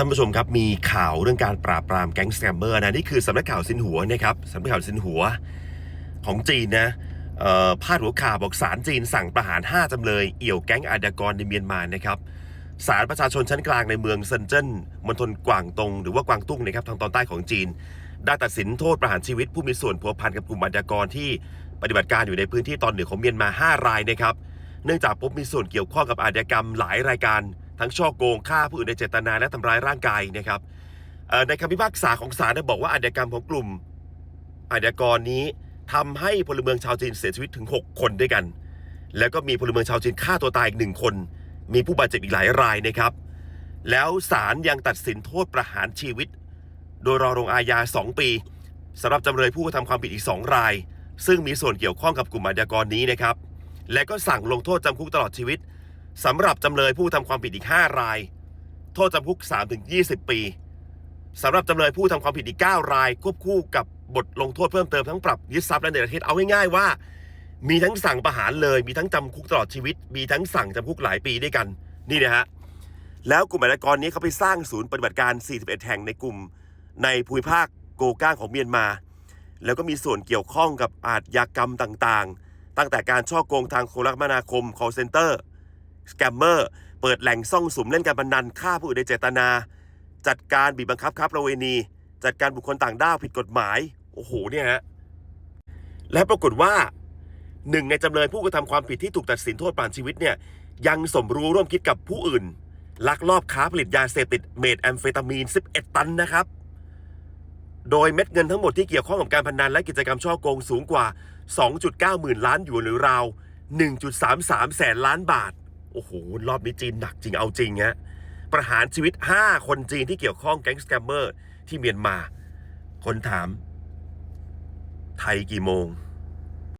ท่านผู้ชมครับมีข่าวเรื่องการปราบปรามแก๊งสแกมเมอร์นะนี่คือสำนักข่าวสินหัวนะครับสำนักข่าวสินหัวของจีนนะพาดหัวข่าวบอกศาลจีนสั่งประหาร 5 จำเลย เอี่ยวแก๊งอาชญากรในเมียนมานะครับศาลประชาชนชั้นกลางในเมืองเซินเจิ้นมณฑลกวางตงหรือว่ากวางตุ้งนะครับทางตอนใต้ของจีน ได้ตัดสินโทษประหารชีวิตผู้มีส่วนผัวพันกับกลุ่มอาชญากรที่ปฏิบัติการอยู่ในพื้นที่ตอนเหนือของเมียนมา 5 รายนะครับ เนื่องจากพบมีส่วนเกี่ยวข้องกับอาชญากรรมหลายรายการ ทั้งช่อโกงฆ่าผู้อื่นโดยเจตนาและทำร้ายร่างกายนะครับในคำพิพากษาของศาลได้บอกว่าอาชญากรรมของกลุ่มอาชญากรนี้ทำให้พลเมืองชาวจีนเสียชีวิตถึง 6 คนด้วยกัน แล้วก็มีพลเมืองชาวจีนฆ่าตัวตายอีกหนึ่งคน มีผู้บาดเจ็บอีกหลายรายนะครับ แล้วศาลยังตัดสินโทษประหารชีวิต โดยรอลงอาญา 2 ปีสำหรับจำเลยผู้กระทำความผิดอีก 2 ราย ซึ่งมีส่วนเกี่ยวข้องกับกลุ่มอาชญากรนี้นะครับ และก็สั่งลงโทษจำคุกตลอดชีวิต สำหรับจำเลยผู้ทำความผิดอีก 5 ราย โทษจำคุก 3-20 ปีสำหรับจำเลยผู้ทำความผิดอีก 9 ราย ควบคู่กับบทลงโทษเพิ่มเติมทั้งปรับยึดทรัพย์และในประเทศเอาง่ายๆว่า มีทั้งสั่งประหารเลย มีทั้งจำคุกตลอดชีวิต มีทั้งสั่งจำคุกหลายปีด้วยกันนี่นะฮะแล้วกลุ่มอาชญากรนี้เขาไปสร้างศูนย์ปฏิบัติการ 41 แห่งในกลุ่ม ในภูมิภาคโกก้างของเมียนมา แล้วก็มีส่วนเกี่ยวข้องกับอาชญากรรมต่างๆ ตั้งแต่การช่อโกงทางโทรคมนาคม call center สแกมเมอร์ เปิดแหล่งซ่องสุมเล่นการพนันฆ่าผู้อื่นโดยเจตนา จัดการบีบบังคับค้าประเวณี จัดการบุคคลต่างด้าวผิดกฎหมาย โอ้โหเนี่ยฮะและปรากฏว่าหนึ่งในจำเลยผู้กระทำความผิดที่ถูกตัดสินโทษประหารชีวิตเนี่ยยังสมรู้ร่วมคิดกับผู้อื่น ลักลอบค้าผลิตยาเสพติดเมทแอมเฟตามีน 11 ตันนะครับ โดยเม็ดเงินทั้งหมดที่เกี่ยวข้องกับการพนันและกิจกรรมช่อโกงสูงกว่า 2.9 หมื่นล้านหยวนหรือราว 1.33 แสนล้านบาท อ้โห รอบนี้จีนหนักจริงเอาจริงฮะประหารชีวิต 5 คนจีนที่เกี่ยวข้องแก๊งสแกมเมอร์ที่เมียนมา คนถาม ไทยกี่โมง